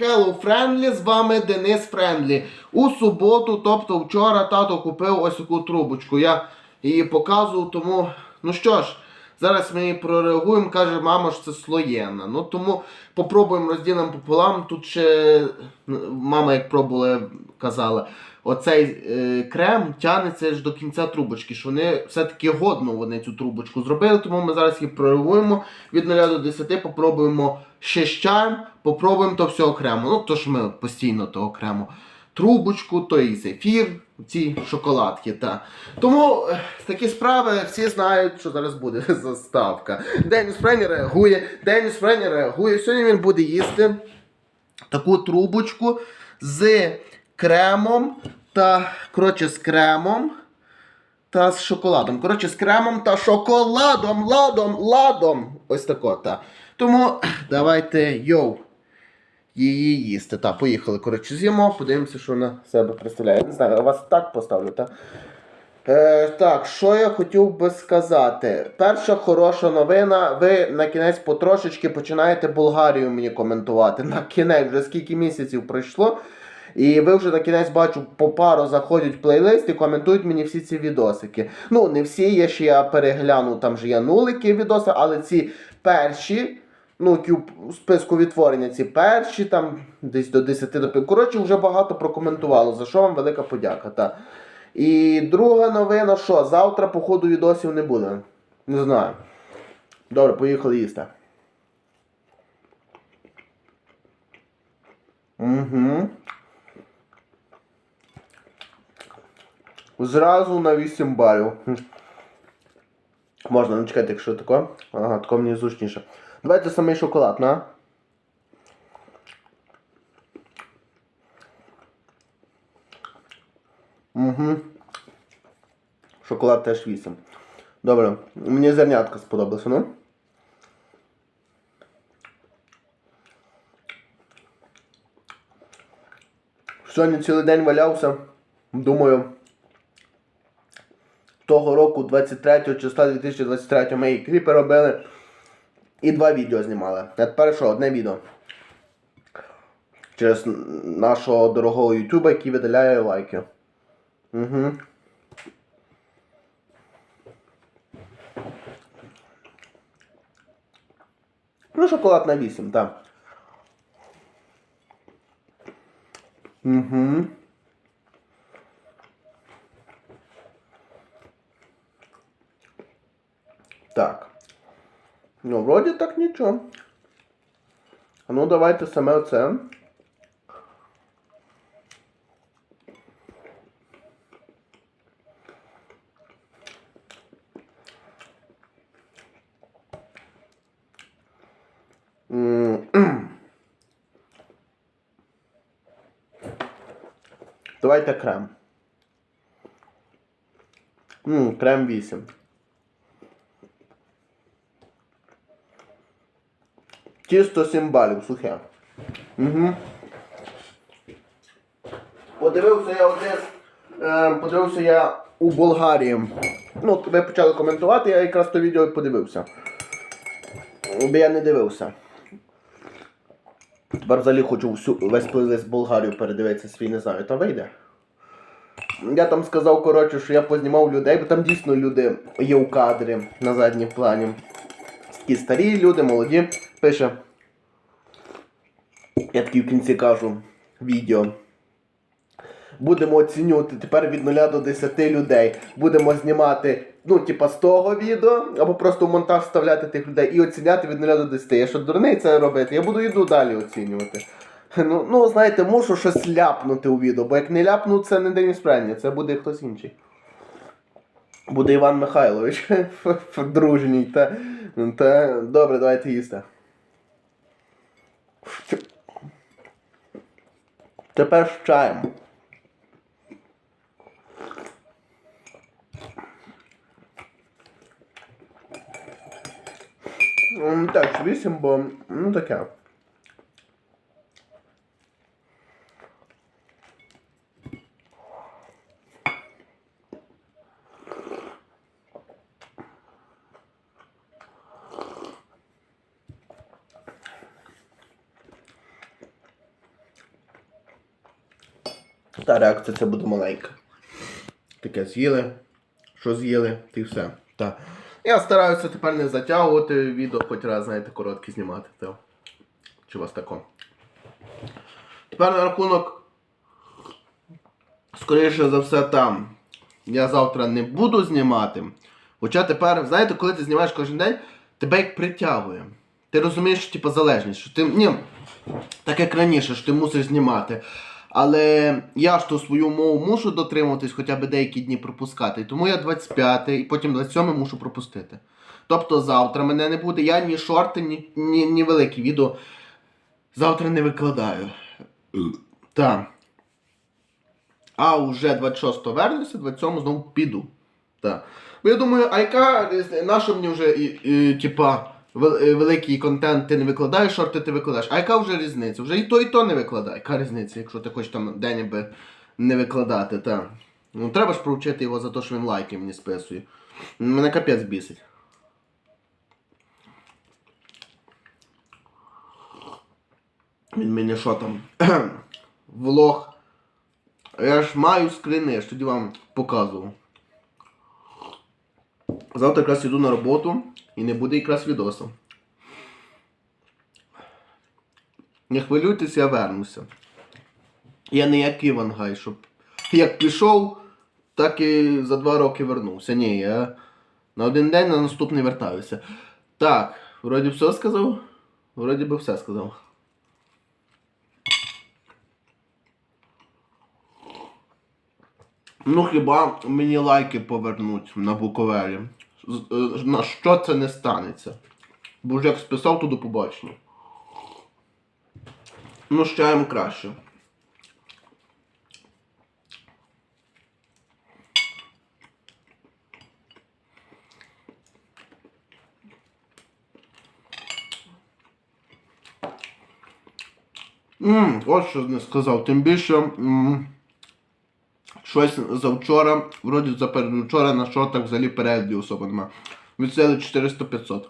Hello Friendly, з вами Денис Френдлі. У суботу, тобто вчора, тато купив ось таку трубочку. Я її показував, тому, ну що ж, зараз ми прореагуємо, каже, мама що це слоєна. Ну тому попробуємо розділимо пополам. Тут ще мама, як пробувала, казала, оцей е, крем тягнеться аж до кінця трубочки, що вони все-таки годно вони цю трубочку зробили, тому ми зараз її прореагуємо від 0 до 10, попробуємо ще з чаєм, попробуємо то все окремо. Ну, то ж ми постійно то окремо. Трубочку, то і зефір, ці шоколадки. Та. Тому е, такі справи всі знають, що зараз буде заставка. Деніс Френі реагує, Деніс Френі реагує. Сьогодні він буде їсти таку трубочку з кремом та коротше, з кремом та з шоколадом. Коротше, з кремом та шоколадом, ладом, ладом. Ось тако, та. Тому давайте йоу. Її їсти. Та, поїхали. Коротше, з'їмо, подивимося, що вона себе представляє. Не знаю, я вас так поставлю, так? Е, так, що я хотів би сказати? Перша хороша новина. Ви на кінець потрошечки починаєте Болгарію мені коментувати. На кінець вже скільки місяців пройшло. І ви вже на кінець бачу, по пару заходять в плейлист і коментують мені всі ці відосики. Ну, не всі, є ще я перегляну, там же є нулики відоси, але ці перші, ну, списку відтворення, ці перші, там десь до 10 до 5. Коротше, вже багато прокоментувало, за що вам велика подяка. Та. І друга новина, що завтра, походу, відосів не буде. Не знаю. Добре, поїхали їсти. Угу. Зразу на 8 балів. Можна, ну чекайте, якщо тако. Ага, тако мені зручніше. Давайте самий шоколад, на. Угу. Шоколад теж 8. Добре. Мені зернятка сподобалося, ну? Сьогодні цілий день валявся. Думаю, того року, 23 числа 2023 ми і кліпи робили. І два відео знімали. А тепер що, одне відео. Через нашого дорогого ютуба, який видаляє лайки. Угу. Ну, шоколад на 8, так. Угу. Так. Ну, вроді так нічого. А ну давайте саме оце. Давайте крем. М, крем 8. Тісто 7 балів, сухе. Угу. Подивився я один. Е, подивився я у Болгарії. Ну, ви почали коментувати, я якраз то відео подивився. Бо я не дивився. Тепер взагалі хочу всю, весь плейлист Болгарію передивитися свій, не знаю, там вийде. Я там сказав, коротше, що я познімав людей, бо там дійсно люди є у кадрі на задній плані. Такі старі люди, молоді. Пише. Я такий в кінці кажу відео. Будемо оцінювати тепер від 0 до 10 людей. Будемо знімати, ну, типа, з того відео, або просто в монтаж вставляти тих людей і оціняти від 0 до 10. Я що дурний це робити, я буду йду далі оцінювати. Ну, ну, знаєте, мушу щось ляпнути у відео, бо як не ляпну, це не день справлення, це буде хтось інший. Буде Іван Михайлович дружній. Та, та, добре, давайте їсти. Тепер з чаєм. Так, 8, бо ну таке. Та реакція це буде маленька. Таке з'їли, що з'їли, і все. Та. Я стараюся тепер не затягувати відео, хоч раз, знаєте, короткі знімати. Та. Чи вас тако? Тепер на рахунок, скоріше за все, там. Я завтра не буду знімати. Хоча тепер, знаєте, коли ти знімаєш кожен день, тебе як притягує. Ти розумієш, що типу, залежність, що ти. Ні, так як раніше, що ти мусиш знімати. Але я ж ту свою мову мушу дотримуватись хоча б деякі дні пропускати. Тому я 25 і потім 27 мушу пропустити. Тобто завтра мене не буде. Я ні шорти, ні, ні, ні великі відео завтра не викладаю. Так. А вже 26 вернуся, 27 знову піду. Так. Бо я думаю, а яка нащо мені вже і, і, типа, великий контент ти не викладаєш, шорти ти викладаєш. А яка вже різниця? Вже і то, і то не викладай. Яка різниця, якщо ти хочеш там день аби не викладати, так. Ну треба ж провчити його за те, що він лайки мені списує. Мене капець бісить. Він мені що там? Влог. Я ж маю скрини, я ж тоді вам показував. Завтра якраз йду на роботу і не буде якраз відосу. Не хвилюйтесь, я вернуся. Я не як Івангай, щоб як пішов, так і за два роки вернувся. Ні, я на один день на наступний вертаюся. Так, вроді все сказав? Вроді би все сказав. Ну хіба мені лайки повернуть на Буковелі? Е, На що це не станеться? Бо вже як списав, то до побачення. Ну, з чаєм краще. Ммм, ось що не сказав. Тим більше. м, Щось завчора, вроді за передвчора на шортах взагалі переглядів особо нема. Відсели 400-500.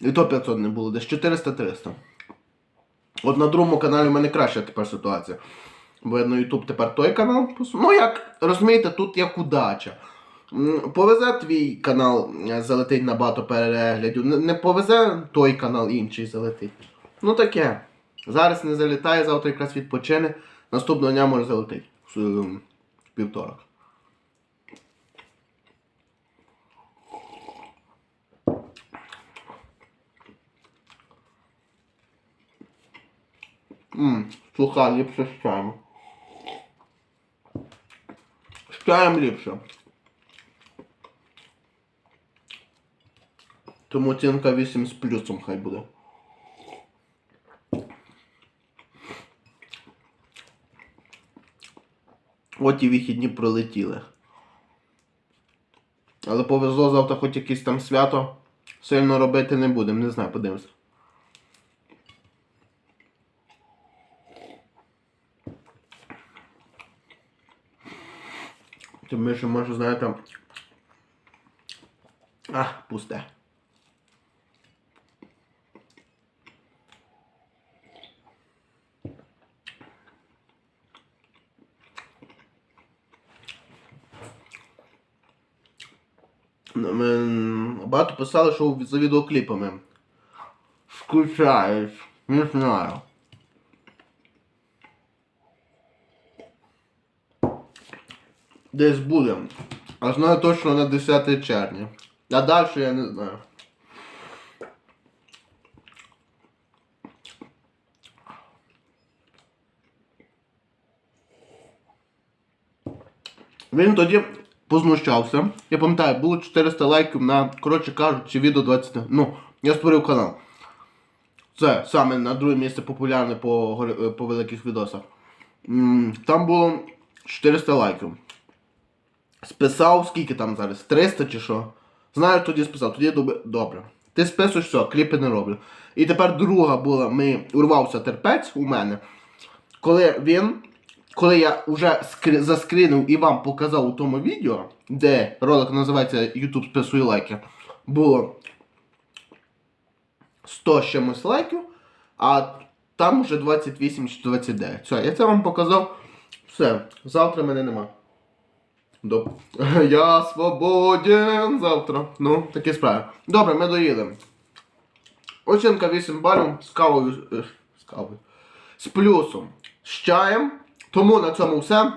І то 500 не було, десь 400-300. От на другому каналі в мене краща тепер ситуація. Бо на YouTube тепер той канал. Ну як, розумієте, тут як удача. Повезе твій канал, е, залетить на багато переглядів. Не повезе той канал інший залетить. Ну таке. Зараз не залітає, завтра якраз відпочине. Наступного дня може залетить. В, півторок. Ммм, суха, ліпше з чаєм. З чаєм ліпше. Тому оцінка 8 з плюсом хай буде. От і вихідні пролетіли. Але повезло завтра хоч якесь там свято. Сильно робити не будемо, не знаю, подивимось. Тим більше, може, знаєте. А, пусте. Багато писали, що за відеокліпами. Скучаєш. Не знаю. Десь буде. А знаю точно на 10 червня. А далі я не знаю. Він тоді познущався. Я пам'ятаю, було 400 лайків на, коротше кажучи, відео 20. Ну, я створив канал. Це саме на друге місце популярне по, е, по великих відосах. Там було 400 лайків. Списав, скільки там зараз? 300 чи що? Знаю, тоді списав, тоді доб- добре. Ти списуєш все, кліпи не роблю. І тепер друга була, ми урвався терпець у мене. Коли він, коли я вже заскрінив і вам показав у тому відео, де ролик називається YouTube списує лайки, було 100 чимось лайків, а там вже 28 чи 29. Все, я це вам показав. Все, завтра мене нема. Доп. Я свободен завтра. Ну, такі справи. Добре, ми доїдемо. Оцінка 8 балів з кавою. е, З кавою. З плюсом. З чаєм. Тому на цьому все.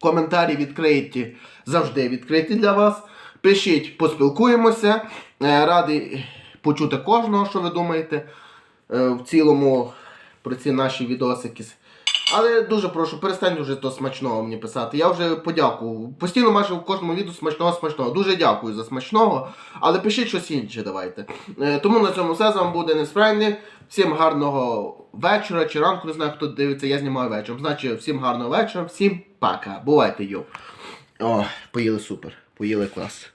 Коментарі відкриті завжди відкриті для вас. Пишіть, поспілкуємося. Е, Радий почути кожного, що ви думаєте е, в цілому про ці наші відосики. Але дуже прошу, перестаньте вже то смачного мені писати. Я вже подякував. Постійно майже в кожному відео смачного смачного. Дуже дякую за смачного. Але пишіть щось інше, давайте. Е, Тому на цьому все з вами буде Неспрайний. Всім гарного вечора чи ранку, не знаю, хто дивиться, я знімаю вечором. Значить, всім гарного вечора, всім пока. Бувайте, йо. О, поїли супер. Поїли клас.